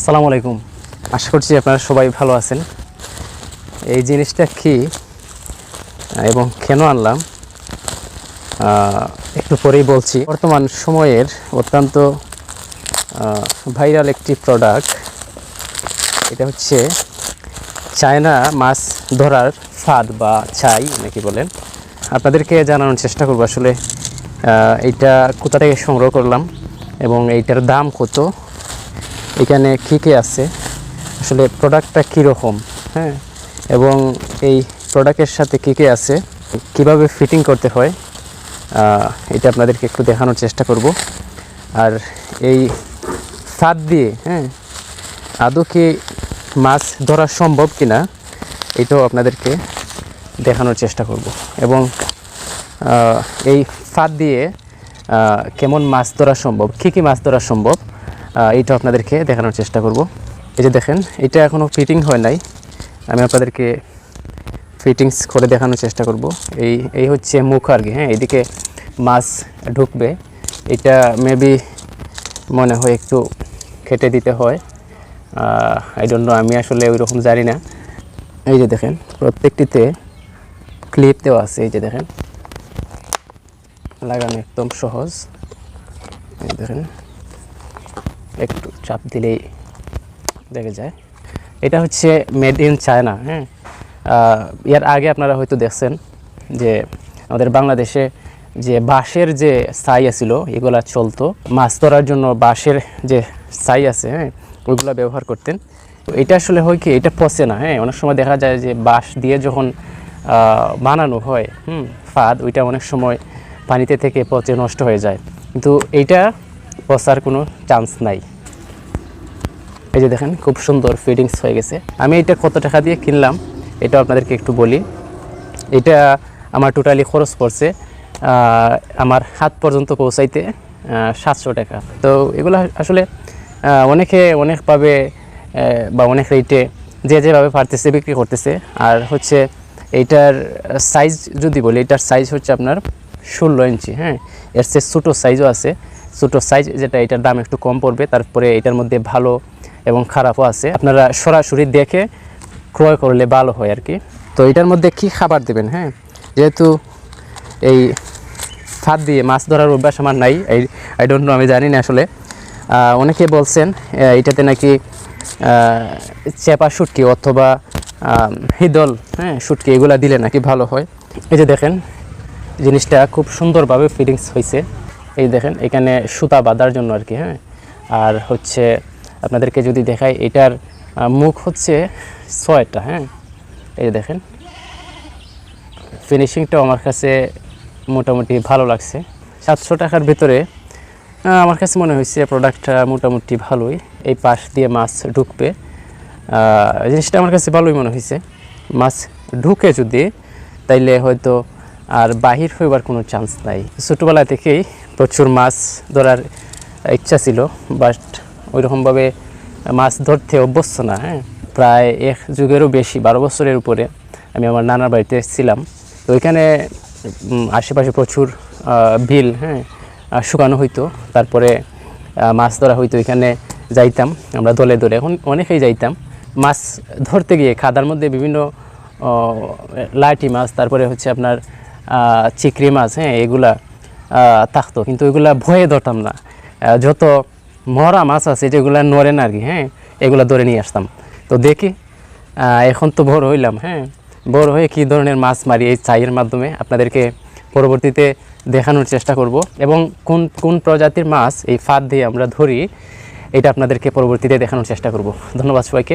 আসসালামু আলাইকুম। আশা করছি আপনারা সবাই ভালো আছেন। এই জিনিসটা কি? এবং কেন আনলাম? একটু পরেই বলছি। বর্তমান সময়ের অত্যন্ত ভাইরাল একটি প্রোডাক্ট এটা হচ্ছে চায়না মাছ ধরার ফাঁদ বা ছাই, নাকি বলেন। আপনাদেরকে জানানোর চেষ্টা করব আসলে এইটা কোথা থেকে সংগ্রহ করলাম এবং এইটার দাম কত? এখানে কী কী আছে? আসলে প্রোডাক্টটা কীরকম? হ্যাঁ? এবং এই প্রোডাক্টের সাথে কী কী আছে? কীভাবে ফিটিং করতে হয়? এটা আপনাদেরকে একটু দেখানোর চেষ্টা করব। আর এই ফাঁদ দিয়ে হ্যাঁ? আদৌ কি মাছ ধরা সম্ভব কি না এটাও আপনাদেরকে দেখানোর চেষ্টা করব। এবং এই ফাঁদ দিয়ে কেমন মাছ ধরা সম্ভব? কী কী মাছ ধরা সম্ভব? এইটা আপনাদেরকে দেখানোর চেষ্টা করব। এই যে দেখেন, এটা এখনও ফিটিং হয় নাই। আমি আপনাদেরকে ফিটিংস করে দেখানোর চেষ্টা করব। এই এই হচ্ছে মুখ আর কি হ্যাঁ? এদিকে মাছ ঢুকবে। এটা মেবি মনে হয় একটু খেটে দিতে হয়। ডোন্ট নো আমি আসলে ওই রকম জানি না। এই যে দেখেন, প্রত্যেকটিতে ক্লিপ দেওয়া আছে, এই যে দেখেন। লাগানো একদম সহজ। এই দেখেন। একটু চাপ দিলেই দেখে যায়। এটা হচ্ছে মেড ইন চায়না হ্যাঁ? এর আগে আপনারা হয়তো দেখছেন যে আমাদের বাংলাদেশে যে বাঁশের যে ছাই আছিল, এগুলা চলতো। মাছ ধরার জন্য বাঁশের যে ছাই আছে হ্যাঁ ওইগুলো ব্যবহার করতেন। এটা আসলে হয় কি, এটা পচে না হ্যাঁ? অনেক সময় দেখা যায় যে বাঁশ দিয়ে যখন বানানো হয়, হুম, ফাঁদ, ওইটা অনেক সময় পানিতে থেকে পচে নষ্ট হয়ে যায়। কিন্তু এইটা পচার কোনো চান্স নাই। এই যে দেখেন, খুব সুন্দর ফিটিংস হয়ে গেছে। আমি এটা কত টাকা দিয়ে কিনলাম এটা আপনাদেরকে একটু বলি। এটা আমার টোটালি খরচ পড়ছে আমার হাত পর্যন্ত পৌঁছাইতে সাতশো টাকা। তো এগুলো আসলে অনেকে অনেকভাবে বা অনেক রেটে যে যেভাবে পারতেছে বিক্রি করতেছে। আর হচ্ছে এইটার সাইজ যদি বলি, এটার সাইজ হচ্ছে আপনার ষোলো ইঞ্চি হ্যাঁ? এর চেয়ে ছোটো সাইজও আছে। ছোটো সাইজ যেটা, এটার দাম একটু কম পড়বে। তারপরে এটার মধ্যে ভালো এবং খারাপও আছে। আপনারা সরাসরি দেখে ক্রয় করলে ভালো হয় আর কি তো এটার মধ্যে কি খাবার দেবেন হ্যাঁ? যেহেতু এই ফাঁদ দিয়ে মাছ ধরার অভ্যাস আমার নাই, এই আই ডোন্ট নো আমি জানি না আসলে। অনেকে বলছেন এটাতে নাকি চেপা শুটকি অথবা হিদল হ্যাঁ শুটকি, এগুলা দিলে নাকি ভালো হয়। এই যে দেখেন জিনিসটা খুব সুন্দরভাবে ফিটিংস হয়েছে। এই দেখেন, এখানে সুতা বাঁধার জন্য আর কি হ্যাঁ? আর হচ্ছে আপনাদেরকে যদি দেখাই, এটার মুখ হচ্ছে ছয়টা হ্যাঁ? এই দেখেন, ফিনিশিংটাও আমার কাছে মোটামুটি ভালো লাগছে। সাতশো টাকার ভিতরে আমার কাছে মনে হয়েছে প্রোডাক্টটা মোটামুটি ভালোই। এই পাশ দিয়ে মাছ ঢুকবে। জিনিসটা আমার কাছে ভালোই মনে হয়েছে। মাছ ঢুকে যদি, তাইলে হয়তো আর বাহির হইবার কোনো চান্স নাই। ছোটোবেলা থেকেই প্রচুর মাছ ধরার ইচ্ছা ছিল বাট ওইরকমভাবে মাছ ধরতে অভ্যস্ত না হ্যাঁ? প্রায় এক যুগেরও বেশি, বারো বছরের উপরে আমি আমার নানার বাড়িতে ছিলাম। তো ওইখানে আশেপাশে প্রচুর বিল হ্যাঁ শুকানো হইতো। তারপরে মাছ ধরা হইতো এখানে যাইতাম আমরা দলে দলে। এখন অনেকেই যাইতাম। মাছ ধরতে গিয়ে খাদার মধ্যে বিভিন্ন লাইটি মাছ, তারপরে হচ্ছে আপনার চিংড়ি মাছ হ্যাঁ এগুলা থাকতো। কিন্তু এগুলা ভয়ে ধরতাম না। যত মরা মাছ আছে, যেগুলা নড়ে না আর কি হ্যাঁ এগুলা ধরে নিয়ে আসতাম। তো দেখি এখন তো বড় হইলাম হ্যাঁ বড় হয়ে কী ধরনের মাছ মারি এই চাইয়ের মাধ্যমে আপনাদেরকে পরবর্তীতে দেখানোর চেষ্টা করব। এবং কোন কোন প্রজাতির মাছ এই ফাঁদ দিয়ে আমরা ধরি, এটা আপনাদেরকে পরবর্তীতে দেখানোর চেষ্টা করব। ধন্যবাদ সবাইকে।